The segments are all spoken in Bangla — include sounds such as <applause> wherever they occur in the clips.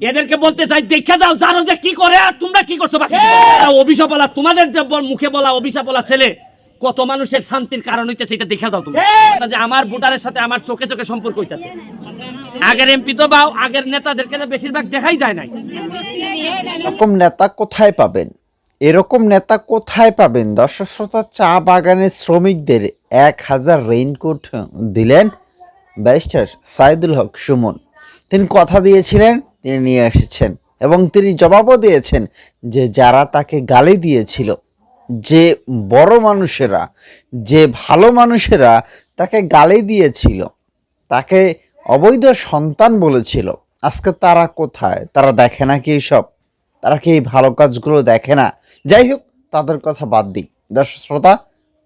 এদেরকে বলতে চাই দেখে যাও জানো যে কি করে আর তোমরা কি করছ বাকি অভিশাপ বলা তোমাদের যে মুখে বলা অভিশাপ বলা ছেলে কত মানুষের শান্তির কারণ হইতেছে এটা দেখা যাও তুমি যে আমার ভোটারের সাথে আমার চোখে চোখে সম্পর্ক হইতেছে। আগের এমপি তো বাও আগের নেতাদেরকে বেশিরভাগ দেখাই যায় নাই। এরকম নেতা কোথায় পাবেন? এরকম নেতা কোথায় পাবেন? দর্শক শ্রোতা চা বাগানের শ্রমিকদের এক হাজার রেইনকোট দিলেন ব্যারিস্টার সাইদুল হক সুমন। তিনি কথা দিয়েছিলেন তিনি নিয়ে এসেছেন এবং তিনি জবাবও দিয়েছেন যে যারা তাকে গালি দিয়েছিল, যে বড় মানুষেরা, যে ভালো মানুষেরা তাকে গালি দিয়েছিল, তাকে অবৈধ সন্তান বলেছিল, আজকে তারা কোথায়? তারা দেখে না কি সব তারা কি এই ভালো কাজগুলো দেখে না? যাই হোক, তাদের কথা বাদ দিই। দর্শক শ্রোতা,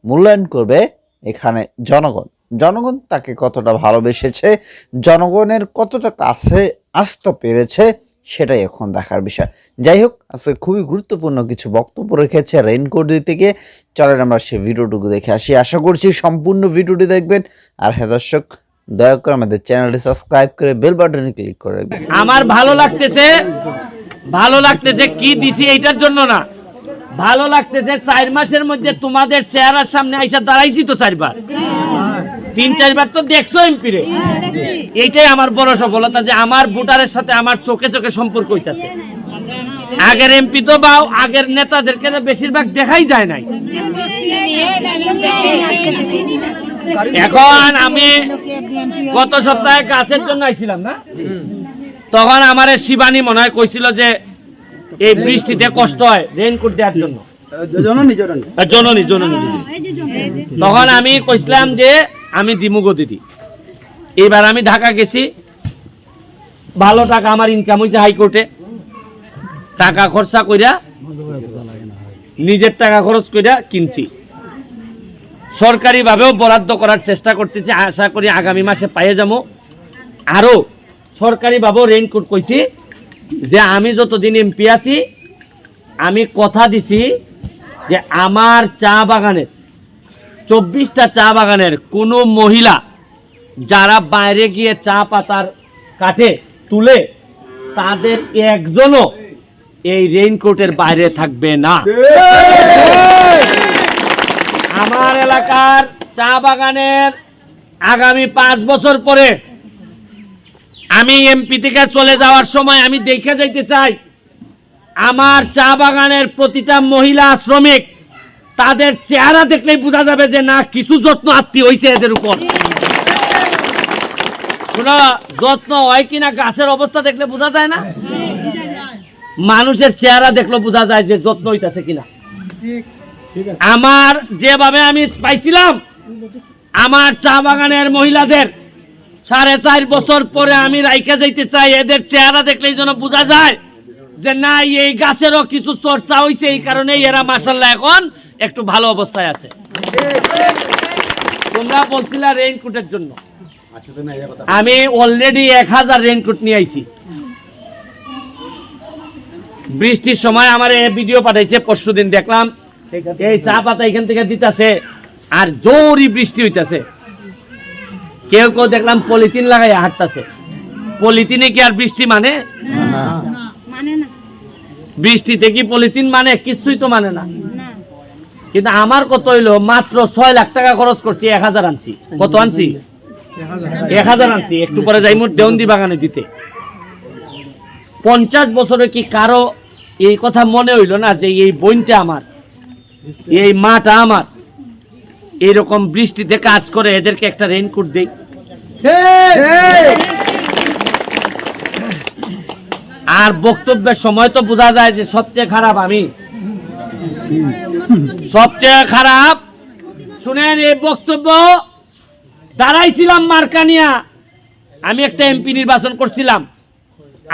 মূল্যায়ন করবে এখানে জনগণ। জনগণ তাকে কতটা ভালোবেসেছে? জনগণের কতটা কাছে আসতে পেরেছে সেটাই এখন দেখার বিষয়। যাই হোক, আজকে খুবই গুরুত্বপূর্ণ কিছু বক্তব্য রেখেছে রেইনকোট দিতে গিয়ে চলেন আমরা সেই ভিডিওটুকু দেখে আসি। আশা করছি সম্পূর্ণ ভিডিওটি দেখবেন। আর হ্যাঁ দর্শক, দয়া করে আমাদের চ্যানেলটি সাবস্ক্রাইব করে বেল বাটনে ক্লিক করে রাখবেন। আমার ভালো লাগতেছে ভালো লাগতেছে কি দিছি এইটার জন্য না। ভালো লাগতেছে চার মাসের মধ্যে তোমাদের চেহারার সামনে আইসা দাঁড়াইছি তো চারবার। তিন চারবার তো দেখছ এমপিরে? এইটাই আমার বড় সফলতা যে আমার ভোটারের সাথে আমার চোখে চোখে সম্পর্ক হইতাছে। আগের এমপি তো বাও আগের নেতাদেরকে তো বেশিরভাগ দেখাই যায় নাই। এখন আমি গত সপ্তাহে গাছের জন্য আইছিলাম না? তখন আমার শিবানী মনে হয় কইছিল যে এই বৃষ্টিতে কষ্ট হয় রেইনকোট দেওয়ার জন্য। জননী জননী। জননী জননী। তখন আমি কইছিলাম যে আমি দিমুগো দিদি। এবার আমি ঢাকা গেছি। ভালো টাকা আমার ইনকাম হয়েছে হাইকোর্টে। টাকা খরচা কইরা নিজের টাকা খরচ কইরা কিনছি। সরকারিভাবেও বরাদ্দ করার চেষ্টা করতেছি। আশা করি আগামী মাসে পাইয়ে যাব। আরও সরকারিভাবেও রেইনকোট কইছি যে আমি যতদিন এমপি আছি, আমি কথা দিছি যে আমার চা বাগানের চব্বিশটা চা বাগানের কোনো মহিলা যারা বাইরে গিয়ে চা পাতার কাঠে তুলে তাদের একজনও এই রেইনকোটের বাইরে থাকবে না। আমার এলাকার চা বাগানের আগামী পাঁচ বছর পরে আমি এমপি থেকে চলে যাওয়ার সময় আমি দেখে যাইতে চাই, আমার চা বাগানের প্রতিটা মহিলা শ্রমিক তাদের চেহারা দেখলেই বোঝা যাবে যে না, কিছু যত্ন আত্মীয় হয়েছে এদের উপর। যত্ন হয় কিনা, গাছের অবস্থা দেখলে বোঝা যায় না? মানুষের চেহারা দেখলে বোঝা যায় যে যত্ন হইতাছে কিনা। আমার যেভাবে আমি পাইছিলাম, আমার চা বাগানের মহিলাদের সাড়ে চার বছর পরে আমি রাইখা যাইতে চাই, এদের চেহারা দেখলেই যেন বোঝা যায় যে না, এই গাছেরও কিছু চর্চা হয়েছে এই কারণে এরা মাসাল্লাহ এখন একটু ভালো অবস্থায় আছে। তোমরা বলছিলা রেইনকোটের জন্য। আমি অলরেডি এক হাজার রেইনকোট নিয়ে আইছি। বৃষ্টির সময় আমার এই ভিডিও পাঠাইছে পরশু দিন দেখলাম। এই চা পাতা এখান থেকে দিতাছে আর জোরই বৃষ্টি হইতাছে। কেউ কেউ দেখলাম পলিথিন লাগাই হাঁটতাছে। পলিথিনে কি আর বৃষ্টি মানে? মানে না। বৃষ্টিতে কি পলিথিন মানে? কিছুই তো মানে না কিন্তু আমার কত হইল? মাত্র ছয় লাখ টাকা খরচ করছি, এক হাজার আনছি। কত আনছি? এক হাজার আনছি। একটু পরে যাই মোট দেওন্দি বাগানে দিতে। পঞ্চাশ বছরে কি কারও এই কথা মনে হইল না যে এই বইনটা আমার? এই মাটা আমার? এরকম বৃষ্টিতে কাজ করে এদেরকে একটা রেইনকোট দেই। আর বক্তব্যের সময় তো বোঝা যায় যে সবচেয়ে খারাপ আমি। সবচেয়ে খারাপ, শুনেন এই বক্তব্য, দাঁড়াইছিলাম মার্কানিয়া আমি একটা এমপি নির্বাচন করছিলাম।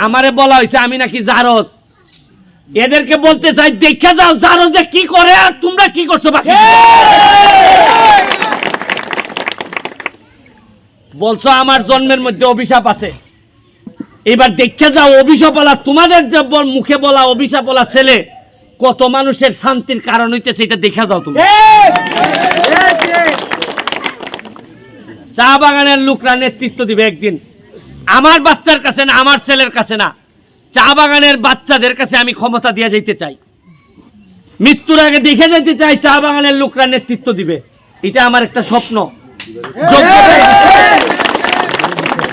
আমারে বলা হয়েছে আমি নাকি জারজ। এদেরকে বলতে চাই, দেখে যাও জারজে কি করে আর তোমরা কি করছ বাকি বলছো, আমার জন্মের মধ্যে অভিশাপ আছে। এবার দেখে যাও, অভিশাপ বলা তোমাদের যে মুখে বলা অভিশাপ বলা ছেলে। কত মানুষের শান্তির কারণ হইতেছে এটা দেখা যাও তুমি। চা বাগানের লোকরা নেতৃত্ব দিবে একদিন। আমার বাচ্চার কাছে না আমার ছেলের কাছে না। চা বাগানের বাচ্চাদের কাছে আমি ক্ষমতা দিয়ে যেতে চাই। মৃত্যুর আগে দেখে যেতে চাই চা বাগানের লোকরা নেতৃত্ব দিবে। এটা আমার একটা স্বপ্ন।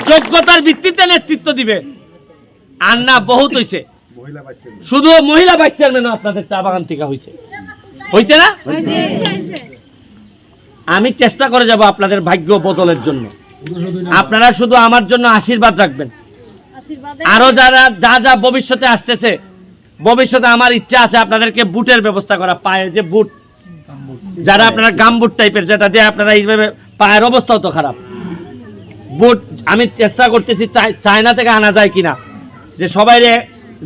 যোগ্যতার- ভিত্তিতে নেতৃত্ব দিবে। আর না বহুত হইছে। শুধু মহিলা ভাইস চেয়ারম্যানও আপনাদের চা বাগান থেকে হয়েছে। হয়েছে না? আমি চেষ্টা করে যাব আপনাদের ভাগ্য বদলের জন্য। আপনারা শুধু আমার জন্য আশীর্বাদ রাখবেন। আরও যারা যা যা ভবিষ্যতে আসতেছে ভবিষ্যতে আমার ইচ্ছা আছে আপনাদেরকে বুটের ব্যবস্থা করা পায়ে যে বুট যারা আপনারা গাম বুট টাইপের যেটা দিয়ে আপনারা এইভাবে পায়ের অবস্থাও তো খারাপ। বুট আমি চেষ্টা করতেছি চাই- চায়না থেকে আনা যায় কিনা যে সবাই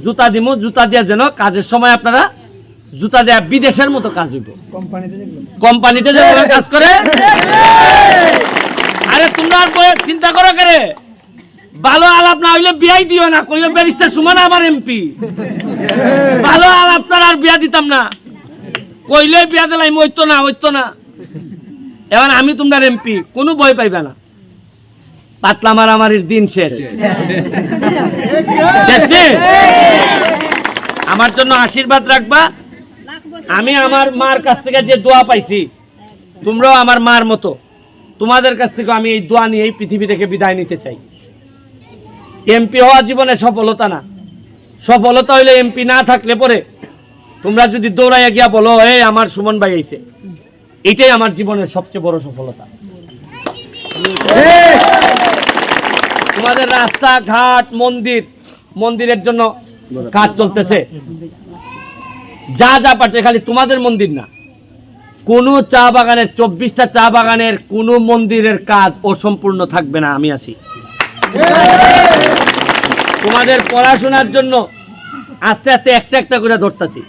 জুতা দিমু জুতা দিয়া যেন কাজের সময় আপনারা জুতা দেয়া বিদেশের মতো কাজ হইব। কোম্পানিতে যে কাজ করে? আরে তোমরা চিন্তা করো করে? ভালো আলাপ না হইলে বিয়াই দিও না কইও ব্যারিস্টার সুমান আমার এমপি। ভালো আলাপ তার আর বিয়া দিতাম না। কইলে বিয়া দিলাই হইতো না হইতো না। এবার আমি তোমরা এমপি কোনো ভয় পাইবে না। পাতলা মারামারির দিন শেষ। <laughs> আমার জন্য আশীর্বাদ রাখবা। আমি আমার মার কাছ থেকে যে দোয়া পাইছি তোমরাও আমার মার মতো। তোমাদের কাছ থেকে আমি এই দোয়া নিয়ে এই পৃথিবী থেকে বিদায় নিতে চাই। এমপি হওয়া জীবনে সফলতা না। সফলতা হইলে এমপি না থাকলে পরে তোমরা যদি দৌড়াইয়া গিয়া বলো এই আমার সুমন ভাই আইছে। এটাই আমার জীবনের সবচেয়ে বড় সফলতা। তোমাদের রাস্তা ঘাট মন্দির, মন্দিরের জন্য কাজ চলতেছে। যা যা পাচ্ছে খালি তোমাদের মন্দির না। কোনো চা বাগানের, চব্বিশটা চা বাগানের কোনো মন্দিরের কাজ অসম্পূর্ণ থাকবে না, আমি আছি। তোমাদের পড়াশোনার জন্য আস্তে আস্তে একটা একটা করে ধরতেছি।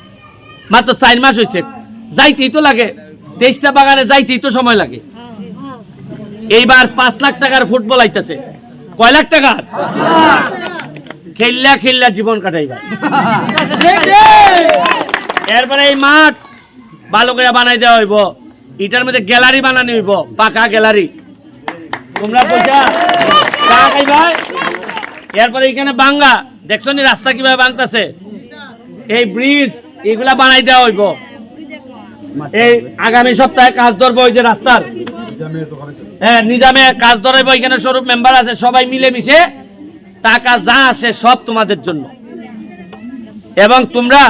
মাত্র চার মাস হয়েছে। যাইতেই তো লাগে। তেইশটা বাগানে যাইতেই তো সময় লাগে। এইবার পাঁচ লাখ টাকার ফুটবল আইতেছে। কয় লাখ টাকার খেললা খেললা জীবন কাটাইবা। এরপরে এই মাঠ ভালো করে বানাই দেওয়া হইব। এটার মধ্যে গ্যালারি বানানো হইব, পাকা গ্যালারি। তোমরা পয়সা এরপরে এখানে বাঙ্গা। দেখছ নি রাস্তা কীভাবে বাংতাছে এই ব্রিজ, এগুলা বানাই দেওয়া হইব। এই আগামী সপ্তাহে কাজ ধরবো ওই যে রাস্তার। হ্যাঁ নিজামে কাজ ধরাইবো, এখানে স্বরূপ মেম্বার আছে, সবাই মিলে মিশে টাকা যা আসে সব তোমাদের জন্য। এবং তোমরা,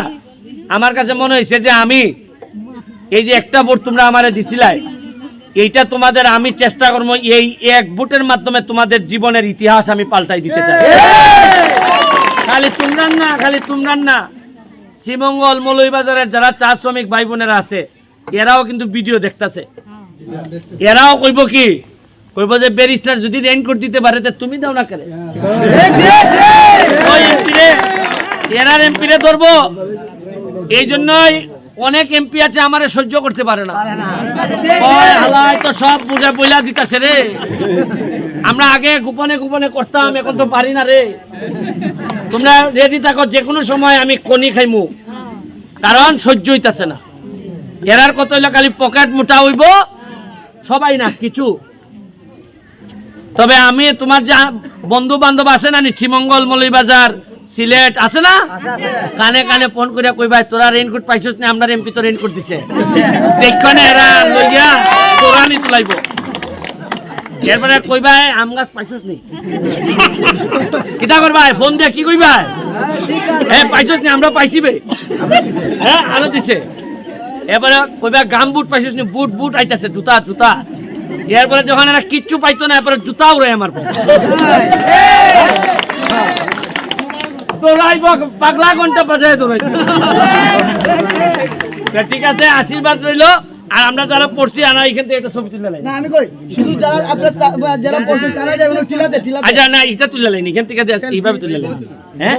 আমার কাছে মনে হয়েছে যে আমি, এই যে একটা তোমরা দিছিলাই, এইটা তোমাদের আমি চেষ্টা করব, এই এক ভোটের মাধ্যমে তোমাদের জীবনের ইতিহাস আমি পাল্টাই দিতে চাই। খালি তোমরান না, খালি তোমরান না। শ্রীমঙ্গল মৌলভীবাজারের যারা চা শ্রমিক ভাই বোনেরা আছে, এরাও কিন্তু ভিডিও দেখতাছে। এরাও কইব কি? কইব যে ব্যারিস্টার যদি রেইনকোট দিতে পারে তা তুমি দাও না কেন? ওই এমপি এরার এমপি রে ধরবো। এই জন্যই অনেক এমপি আছে আমারে সহ্য করতে পারে না। তো সব বুঝে বইলা দিতাছে রে। আমরা আগে গোপনে গোপনে করতাম এখন তো পারি না রে। তোমরা রেডি থাকো যে কোনো সময় আমি কনি খাইমু। কারণ সহ্য হইতাছে না। এরার কত হইল খালি পকেট মোটা হইব সবাই না কিছু। তবে আমি তোমার যা বন্ধু বান্ধব আছে না শ্রীমঙ্গল মৌলভীবাজার সিলেট আছে না? কানে কানে ফোন করে কই ভাই তোরা রেইনকোট পাইছিস না আমরা এমপি তো রেইনকোট দিছে। দেখনে এরা লইয়া তোরা নি তুলাইব। এরপরে কই ভাই আম গাছ পাইছিস নি? কিতা কর ভাই ফোন দিয়া কি কই ভাই হ্যাঁ পাইছিস নি আমরা পাইছি বে। হ্যাঁ আলো দিছে। এবারে কইবা গাম বুট পাইছিস বুট বুট আইতাছে, জুতা জুতা। এরপরে যখন এরা কিচ্ছু পাইতো না এরপরে জুতা উড়ে আমার বক- পাগলা ঘণ্টা তোরাই তা ঠিক আছে আশীর্বাদ রইল আর আমরা যারা পড়ছি আনা এখান থেকে একটা ছবি তুলে না আমি করি শুধু যারা আপনার যারা পড়ছেন তারা টিলাতে টিলাতে। আচ্ছা না এটা তুলে লাইনি এখান থেকে এইভাবে তুলে লাইনি হ্যাঁ?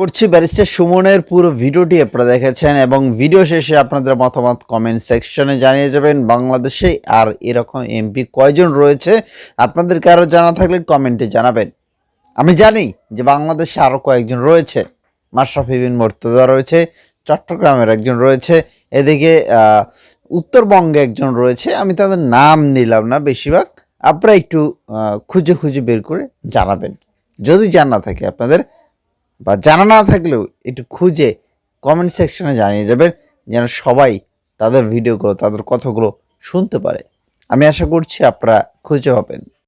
করছি ব্যারিস্টার সুমনের পুরো ভিডিওটি আপনারা দেখেছেন এবং ভিডিও শেষে আপনাদের মতামত কমেন্ট সেকশনে জানিয়ে যাবেন বাংলাদেশে আর এরকম এমপি কয়জন রয়েছে আপনাদের কারও জানা থাকলে কমেন্টে জানাবেন। আমি জানি যে বাংলাদেশে আরও কয়েকজন রয়েছে মাশরাফি বিন মর্তজা রয়েছে চট্টগ্রামের একজন রয়েছে এদিকে আহ, উত্তরবঙ্গে একজন রয়েছে, আমি তাদের নাম নিলাম না বেশিরভাগ, আপনারা একটু খুঁজে খুঁজে বের করে জানাবেন। যদি জানা থাকে আপনাদের, বা জানা না থাকলেও একটু খুঁজে কমেন্ট সেকশনে জানিয়ে যাবেন, যেন সবাই তাদের ভিডিওগুলো তাদের কথাগুলো শুনতে পারে। আমি আশা করছি আপনারা খুঁজে পাবেন।